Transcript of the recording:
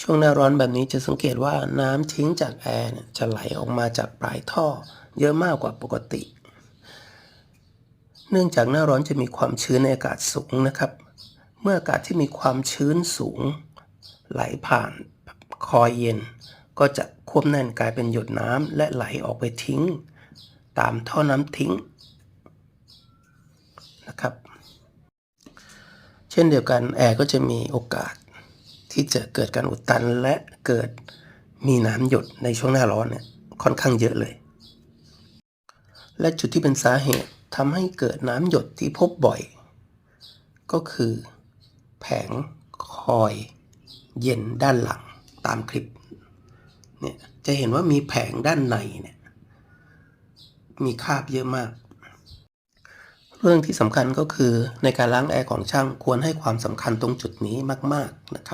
ช่วงหน้าร้อนแบบนี้จะสังเกตว่าน้ำทิ้งจากแอร์จะไหลออกมาจากปลายท่อ เยอะมากกว่าปกติ เนื่องจากหน้าร้อนจะมีความชื้นในอากาศสูงนะครับ เมื่ออากาศที่มีความชื้นสูง ไหลผ่านคอยเย็น ก็จะควบแน่นกลายเป็นหยดน้ำและไหลออกไปทิ้ง ตามท่อน้ำทิ้งนะครับ เช่นเดียวกันแอร์ก็จะมีโอกาส ที่จะเกิดการอุดตันและเกิดมีน้ำหยดในช่วงหน้าร้อนเนี่ยค่อนข้างเยอะเลย และจุดที่เป็นสาเหตุทำให้เกิดน้ำหยดที่พบบ่อย ก็คือแผงคอยเย็นด้านหลังตามคลิปเนี่ยจะเห็นว่ามีแผงด้านในเนี่ยมีคราบเยอะมาก เรื่องที่สำคัญก็คือในการล้างแอร์ของช่างควรให้ความสำคัญตรงจุดนี้มาก ๆนะครับ